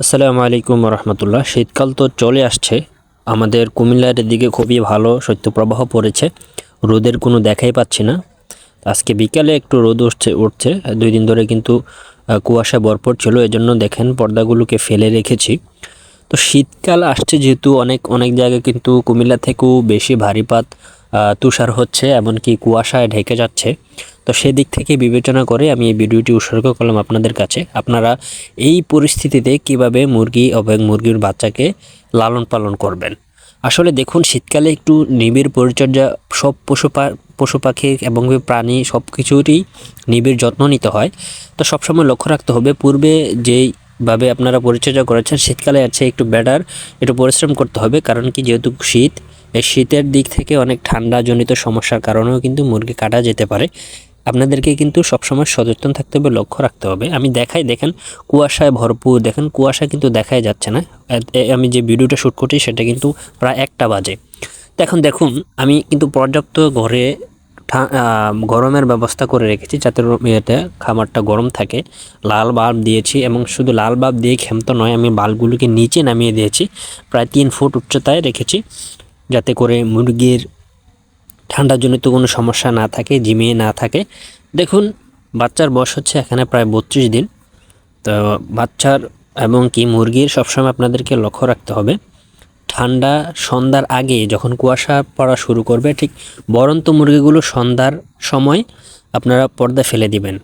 আসসালামু আলাইকুম রহমতুল্লাহ শীতকাল তো চলে আসছে। আমাদের কুমিল্লার দিকে খুবই ভালো শৈত্যপ্রবাহ পড়েছে। রোদের কোনো দেখাই পাচ্ছি না। আজকে বিকালে একটু রোদ উঠছে উঠছে। দুই দিন ধরে কিন্তু কুয়াশা ভরপুর ছিল। এজন্য দেখেন পর্দাগুলোকে ফেলে রেখেছি। তো শীতকাল আসছে যেহেতু অনেক অনেক জায়গায় কিন্তু কুমিল্লা থেকেও বেশি ভারীপাত তুষার হচ্ছে। এমনকি কুয়াশায় ঢেকে যাচ্ছে। তো সেদিক থেকে বিবেচনা করে আমি এই ভিডিওটি উৎসর্গ করলাম আপনাদের কাছে। আপনারা এই পরিস্থিতিতে কীভাবে মুরগি এবং মুরগির বাচ্চাকে লালন পালন করবেন? আসলে দেখুন, শীতকালে একটু নিবিড় পরিচর্যা, সব পশু পশু পাখি এবং প্রাণী সব কিছুরই নিবিড় যত্ন নিতে হয়। তো সবসময় লক্ষ্য রাখতে হবে, পূর্বে যেই ভাবে আপনারা পরিচর্যা করেছেন, শীতকালে আছে একটু বেটার একটু পরিশ্রম করতে হবে। কারণ কি, যেহেতু শীত, এই শীতের দিক থেকে অনেক ঠান্ডাজনিত সমস্যার কারণেও কিন্তু মুরগি কাটা যেতে পারে। আপনাদেরকে কিন্তু সবসময় সচেতন থাকতে হবে, লক্ষ্য রাখতে হবে। আমি দেখাই, দেখেন কুয়াশায় ভরপুর, দেখেন কুয়াশা কিন্তু দেখাই যাচ্ছে না। আমি যে ভিডিওটা শ্যুট করছি সেটা কিন্তু প্রায় একটা বাজে। এখন দেখুন, আমি কিন্তু পর্যাপ্ত ঘরে গরমের ব্যবস্থা করে রেখেছি যাতে ইয়েতে খামারটা গরম থাকে। লাল বাল্ব দিয়েছি এবং শুধু লাল বাল্ব দিয়ে ক্ষমতা নয়, আমি বাল্বগুলোকে নিচে নামিয়ে দিয়েছি। প্রায় তিন ফুট উচ্চতায় রেখেছি যাতে করে মুরগির ঠান্ডাজনিত কোনো সমস্যা না থাকে জিমিয়ে না থাকে। দেখুন, বাচ্চার বয়স হচ্ছে এখানে প্রায় বত্রিশ দিন। তো বাচ্চার এবং কি মুরগির সবসময় আপনাদেরকে লক্ষ্য রাখতে হবে, ঠান্ডা সন্ধ্যার আগে যখন কুয়াশা পড়া শুরু করবে, ঠিক বরন্ত মুরগিগুলো সন্ধ্যার সময় আপনারা পর্দা ফেলে দিবেন।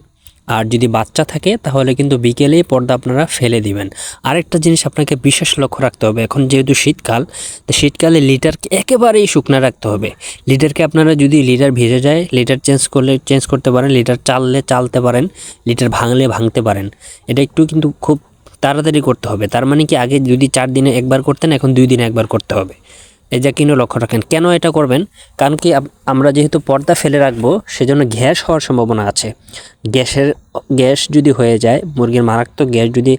আর যদি বাচ্চা থাকে, তাহলে কিন্তু বিকেলেই পর্দা আপনারা ফেলে দিবেন। আরেকটা জিনিস আপনাকে বিশেষ লক্ষ্য রাখতে হবে, এখন যেহেতু শীতকাল, তো শীতকালে লিটারকে একেবারেই শুকনো রাখতে হবে। লিটারকে আপনারা যদি লিটার ভিজে যায়, লিটার চেঞ্জ করলে, চেঞ্জ করতে পারেন, লিটার চাললে চালতে পারেন, লিটার ভাঙলে ভাঙতে পারেন। এটা একটু কিন্তু খুব তাড়াতাড়ি করতে হবে। তার মানে কি, আগে যদি চার দিনে একবার করতেন, এখন দুই দিনে একবার করতে হবে। এই যা কিন্তু লক্ষ্য রাখেন। কেন এটা করবেন? কারণ কি আমরা যেহেতু পর্দা ফেলে রাখব, সেজন্য গ্যাস হওয়ার সম্ভাবনা আছে। গ্যাসের, গ্যাস যদি হয়ে যায়, মুরগির মারাত্মক গ্যাস যদি,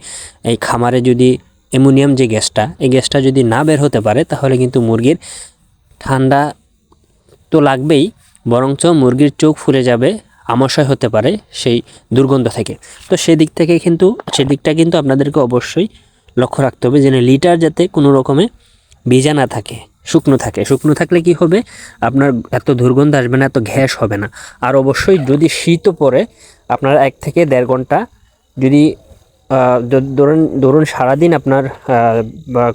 এই খামারে যদি অ্যামোনিয়াম যে গ্যাসটা, এই গ্যাসটা যদি না বের হতে পারে, তাহলে কিন্তু মুরগির ঠান্ডা তো লাগবেই, বরঞ্চ মুরগির চোখ ফুলে যাবে, আমাশয় হতে পারে সেই দুর্গন্ধ থেকে। তো সেদিক থেকে কিন্তু, সেদিকটা কিন্তু আপনাদেরকে অবশ্যই লক্ষ্য রাখতে হবে, যেন লিটার যাতে কোনো রকমে ভিজা না থাকে। শুকনো থাকে। শুকনো থাকলে কি হবে? আপনার এত দুর্গন্ধ আসবে না, এত গ্যাস হবে না। আর অবশ্যই যদি শীতও পরে আপনার এক থেকে দেড় ঘণ্টা যদি ধরুন ধরুন সারাদিন আপনার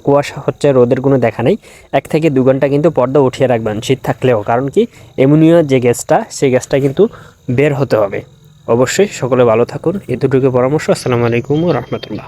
কুয়াশা হচ্ছে, রোদের কোনো দেখা নেই, এক থেকে দু ঘণ্টা কিন্তু পর্দা উঠিয়ে রাখবেন শীত থাকলেও। কারণ কি? এমোনিয়া যে গ্যাসটা, সেই গ্যাসটা কিন্তু বের হতে হবে। অবশ্যই সকলে ভালো থাকুন। এতটুকু পরামর্শ। আসসালামু আলাইকুম রহমতুল্লাহ।